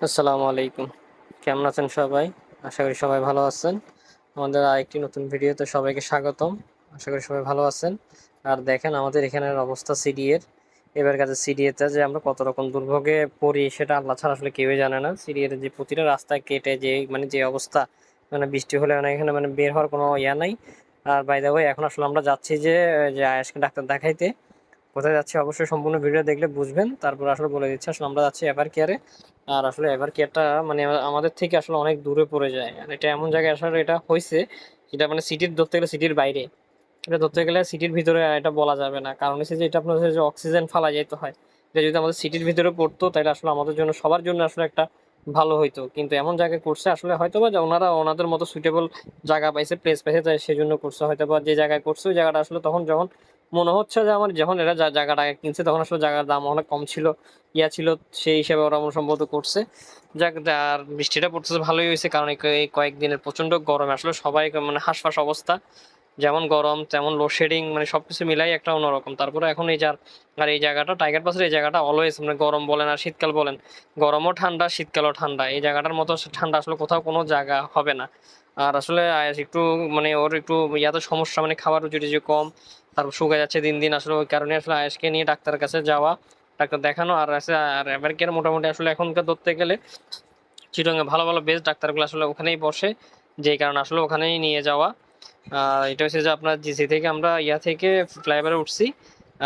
আসসালামু আলাইকুম। কেমন আছেন সবাই? আশা করি সবাই ভালো আছেন। আমাদের আরেকটি নতুন ভিডিওতে সবাইকে স্বাগতম। আশা করি সবাই ভালো আছেন। আর দেখেন, আমাদের এখানের অবস্থা সিডি এর। এবার কাছে সিডি এতে যে আমরা কত রকম দুর্ভোগে পড়ি, সেটা আল্লাহ ছাড়া আসলে কেউই জানে না। সিডি এর যে প্রতিটা রাস্তায় কেটে যে মানে যে অবস্থা মানে বৃষ্টি হলে মানে এখানে মানে বের হওয়ার কোনো ইয়া নাই। আর বাই দ্য ওয়ে এখন আসলে আমরা যাচ্ছি যে যে আয়াসকে ডাক্তার দেখাইতে। কোথায় যাচ্ছি, অবশ্যই সম্পূর্ণ ভিডিও দেখলে বুঝবেন। তারপর আসলে বলে দিচ্ছি, আসলে আমরা যাচ্ছি এভার কেয়ারে। আর আসলে এভার কেয়ারটা মানে আমাদের থেকে আসলে অনেক দূরে পড়ে যায়। আর এটা এমন জায়গায় আসলে এটা হয়েছে, যেটা মানে সিটির ধরতে গেলে সিটির বাইরে। এটা ধরতে গেলে সিটির ভিতরে এটা বলা যাবে না। কারণ হচ্ছে যে এটা আপনার যে অক্সিজেন ফালা যেতে হয়। এটা যদি আমাদের সিটির ভিতরে পড়তো, তাহলে আসলে আমাদের জন্য, সবার জন্য আসলে একটা ভালো হইতো। কিন্তু এমন জায়গায় করছে, আসলে হয়তো বা ওনারা ওনাদের মতো সুইটেবল জায়গা পাইছে প্লেস পাইছে, তাই সেজন্য করছে। হয়তো বা যে জায়গায় করছে, ওই জায়গাটা আসলে তখন যখন মনে হচ্ছে যে আমার যখন এরা জায়গাটা কিনছে, তখন আসলে জায়গার দাম অনেক কম ছিল, ইয়া ছিল, সেই হিসাবে ওরা সম্ভবত করছে। যাক, আর বৃষ্টিটা পড়তেছে, ভালোই হয়েছে, কারণ এই কয়েকদিনের প্রচণ্ড গরম আসলে সবাই মানে হাঁসফাঁস অবস্থা। যেমন গরম, তেমন লোডশেডিং মানে সবকিছু মিলাই একটা অন্যরকম। তারপরে এখন এই যার আর এই জায়গাটা টাইগার পাসের এই জায়গাটা অলওয়েজ মানে গরম বলেন আর শীতকাল বলেন, গরমও ঠান্ডা, শীতকালও ঠান্ডা। এই জায়গাটার মতো ঠান্ডা আসলে কোথাও কোনো জায়গা হবে না। আর আসলে একটু মানে ওর একটু ইয়াতে সমস্যা মানে খাবার রুচি কম তারপর শুকিয়ে যাচ্ছে দিন দিন। আসলে ওই কারণে আসলে আয়াসকে নিয়ে ডাক্তারের কাছে যাওয়া, ডাক্তার দেখানো আর আছে আর এবার কেয়ার মোটামুটি আসলে এখনকার ধরতে গেলে চিটংয়ে ভালো ভালো বেস্ট ডাক্তারগুলো আসলে ওখানেই বসে। যেই কারণে আসলে ওখানেই নিয়ে যাওয়া। আর এটা হচ্ছে যে আপনার জিসি থেকে আমরা ইয়া থেকে ফ্লাইওভারে উঠছি।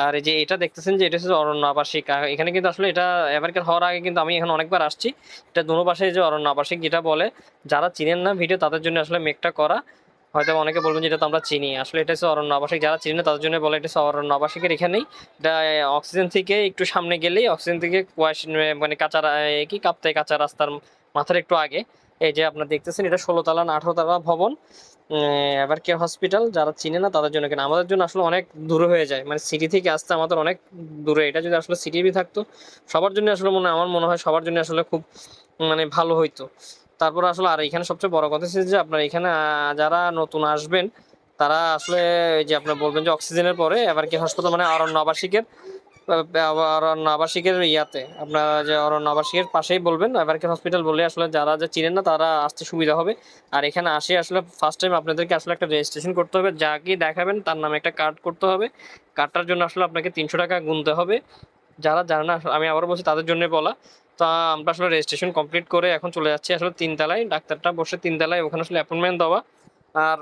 আর এই যে এটা দেখতেছেন যে এটা হচ্ছে অরণ্য আবাসিক। এখানে কিন্তু আসলে এটা এবারকার হওয়ার আগে কিন্তু আমি এখানে অনেকবার আসছি। এটা দুনো পাশে যে অরণ্য আবাসিক যেটা বলে, যারা চিনেন না ভিডিও তাদের জন্য আসলে মেকটা করা। হয়তো অনেকে বলবেন যে এটা তো আমরা চিনি। আসলে এটা হচ্ছে অরণ্য আবাসিক। যারা চিনি না, তাদের জন্য বলে এটা হচ্ছে অরণ্য আবাসিকের এখানেই অক্সিজেন থেকে একটু সামনে গেলেই অক্সিজেন থেকে মানে কাঁচা কি কাপ্তাই কাঁচা রাস্তার মাথার একটু আগে। এই যে আপনারা দেখতেছেন, এটা ষোলো তালা না আঠারো তালা ভবন। এবার কেয়ার হসপিটাল যারা চিনে না, তাদের জন্য কেন? আমাদের জন্য আসলে অনেক দূরে হয়ে যায়। মানে সিটি থেকে আসতে আমাদের অনেক দূরে। এটা যদি আসলে সিটিভি থাকতো, সবার জন্য আসলে মনে, আমার মনে হয় সবার জন্য আসলে খুব মানে ভালো হইতো। তারপর আসলে আর এখানে সবচেয়ে বড় কথা যে আপনার এখানে যারা নতুন আসবেন, তারা আসলে যে আপনার বলবেন যে অক্সিজেনের পরে এবার কি হাসপাতাল মানে অরণ্য আবাসিকের অরণ্য আবাসিকের ইয়াতে, আপনারা যে অরণ্য আবাসিকের পাশেই বলবেন এবারকে হসপিটাল বললে আসলে যারা যে চিনেন না, তারা আসতে সুবিধা হবে। আর এখানে আসে আসলে ফার্স্ট টাইম আপনাদেরকে আসলে একটা রেজিস্ট্রেশন করতে হবে যাকে দেখাবেন তার নামে একটা কার্ড করতে হবে। কার্ডটার জন্য আসলে আপনাকে তিনশো টাকা গুনতে হবে। যারা জানে না, আমি আবার বলছি তাদের জন্য বলা। তা আমরা আসলে রেজিস্ট্রেশন কমপ্লিট করে এখন চলে যাচ্ছি আসলে তিনতলায়, ডাক্তারটা বসে তিনতলায়, ওখানে আসলে অ্যাপয়েন্টমেন্ট দেওয়া। আর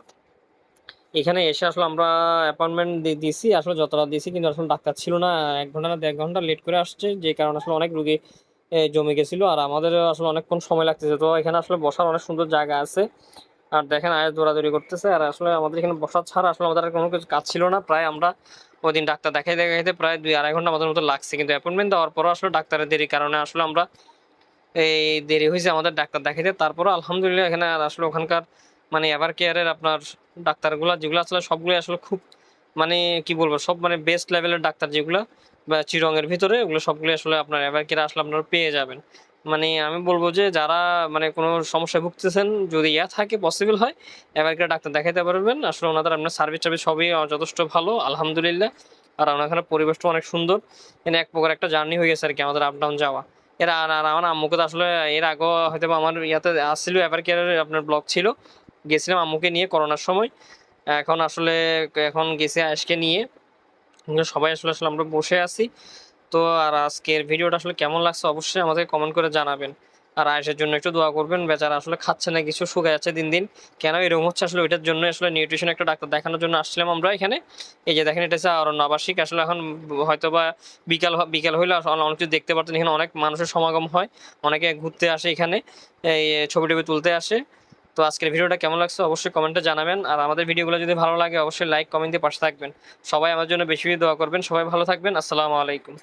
এখানে এসে আসলে আমরা অ্যাপয়েন্টমেন্ট দিয়েছি আসলে যতটা দিয়েছি কিন্তু আসলে ডাক্তার ছিল না, এক ঘণ্টা না দেড় ঘণ্টা লেট করে আসছে, যে কারণে আসলে অনেক রুগী জমে গেছিল। আর আমাদের আসলে অনেকক্ষণ সময় লাগতেছে, তো এখানে আসলে বসার অনেক সুন্দর জায়গা আছে। আর দেখেন আয়াস দৌড়াদৌড়ি করতেছে, আর আসলে আমাদের এখানে বসার ছাড়া আসলে আমাদের কোনো কিছু কাজ ছিল না। প্রায় আমরা ওই দিন ডাক্তার দেখাই দেখাইতে প্রায় দুই আড়াই ঘণ্টা আমাদের মতো লাগছে, কিন্তু অ্যাপয়েন্টমেন্ট দেওয়ার পরও আসলে ডাক্তারের দেরি, কারণে আসলে আমরা এই দেরি হয়েছে আমাদের ডাক্তার দেখাইতে। তারপরও আলহামদুলিল্লাহ এখানে আসলে ওখানকার মানে এভার কেয়ারের আপনার ডাক্তারগুলো যেগুলো আসলে সবগুলো আসলে খুব মানে কি বলব, সব মানে বেস্ট লেভেলের ডাক্তার যেগুলো চিরঙের ভিতরে ওগুলো সবগুলো আসলে আপনার এভার কেয়ারে আসলে আপনারা পেয়ে যাবেন। মানে আমি বলব যে যারা মানে কোনো সমস্যায় ভুগতেছেন, যদি ইয়া থাকে পসিবল হয় এবার কেয়ার ডাক্তার দেখাইতে পারবেন। আসলে ওনাদের আপনার সার্ভিস টার্ভিস সবই যথেষ্ট ভালো, আলহামদুলিল্লাহ। আর ওনাখানে পরিবেশটা অনেক সুন্দর। এখানে এক প্রকার একটা জার্নি হয়ে গেছে আর কি আমাদের আপ ডাউন যাওয়া। এর আর আর আমার আম্মুকে তো আসলে এর আগেও হয়তো বা আমার ইয়াতে আসছিল এভার কেয়ারের আপনার ব্লগ ছিল। গেছিলাম আম্মুকে নিয়ে করোনার সময়। এখন আসলে, এখন গেছে আজকে নিয়ে। সবাই আসলে আসলে আমরা বসে আছি। তো আর আজকের ভিডিওটা আসলে কেমন লাগছে অবশ্যই আমাদের কমেন্ট করে জানাবেন। আর আয়েসের জন্য একটু দোয়া করবেন, বেচারা আসলে খাচ্ছে না, কিছু শুকায় যাচ্ছে দিন দিন। কেন এরকম হচ্ছে আসলে? ওইটার জন্য আসলে নিউট্রিশন একটা ডাক্তার দেখানোর জন্য আসছিলাম আমরা এখানে। এই যে দেখেন, এটা হচ্ছে অরণ্য আবাসিক আসলে এখন হয়তো বা বিকাল বিকাল হইলে অনেক কিছু দেখতে পারতেন। এখানে অনেক মানুষের সমাগম হয়। অনেকে ঘুরতে আসে এখানে। এই ছবি টবি তুলতে আসে। তো আজকের ভিডিওটা কেমন লাগছে অবশ্যই কমেন্টে জানাবেন। আর আমাদের ভিডিওগুলো যদি ভালো লাগে, অবশ্যই লাইক কমেন্ট দিয়ে পাশে থাকবেন। সবাই আমার জন্য বেশি বেশি দোয়া করবেন। সবাই ভালো থাকবেন। আসসালামু আলাইকুম।